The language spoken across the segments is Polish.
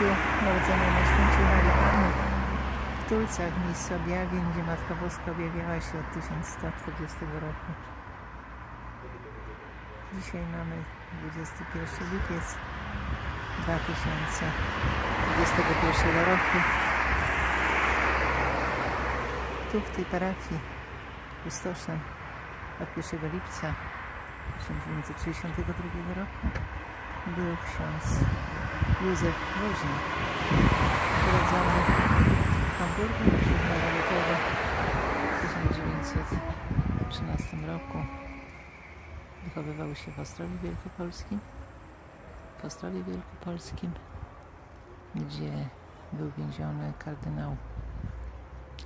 święciu, narodzenia na święciu Marii Panny w Tulcach, miejscu objawień, gdzie Matka Boska objawiała się od 1140 roku. Dzisiaj mamy 21 lipiec 2021 roku. Tu w tej parafii pustoszem od 1 lipca 1962 roku był ksiądz Józef Woźnik, urodzony w Hamburgu. 7 lutego 1913 roku. Wychowywał się w Ostrowie Wielkopolskim, w Ostrowie Wielkopolskim, gdzie był więziony kardynał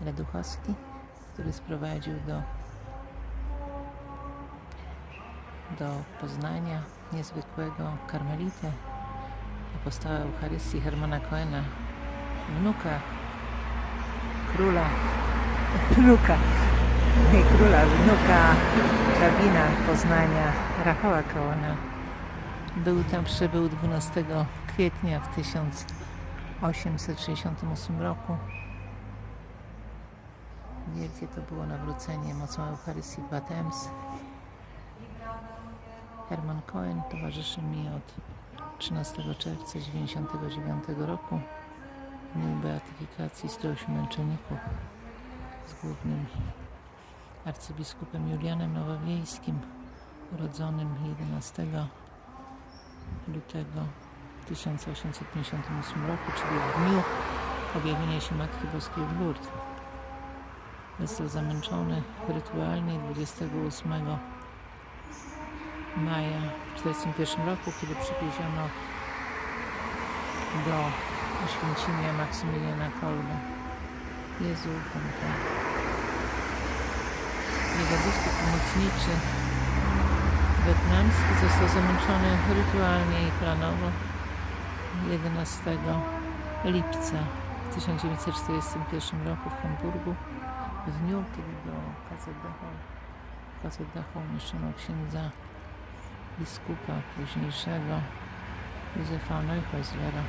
Leduchowski, który sprowadził do, do Poznania niezwykłego karmelitę, apostoła Eucharystii Hermana Coena, wnuka króla, wnuka, nie króla, wnuka rabina Poznania Rafała Coena. Był tam, przybył 12 kwietnia w 1868 roku. Wielkie to było nawrócenie mocą Eucharystii w Batems. Herman Cohen towarzyszy mi od 13 czerwca 1999 roku w dniu beatyfikacji 108 męczenników z głównym arcybiskupem Julianem Nowowiejskim urodzonym 11 lutego 1858 roku, czyli w dniu objawienia się Matki Boskiej w Lourdes. Został zamęczony rytualnie 28 maja w 1941 roku, kiedy przywieziono do Oświęcimia Maksymiliana Kolbe. Jezu, to. Jego biskup pomocniczy wietnamski został zamęczony rytualnie i planowo 11 lipca w 1941 roku w Hamburgu w dniu, kiedy do KZDH, KZDH umieszczono księdza biskupa późniejszego Józefa Neuchhäuslera.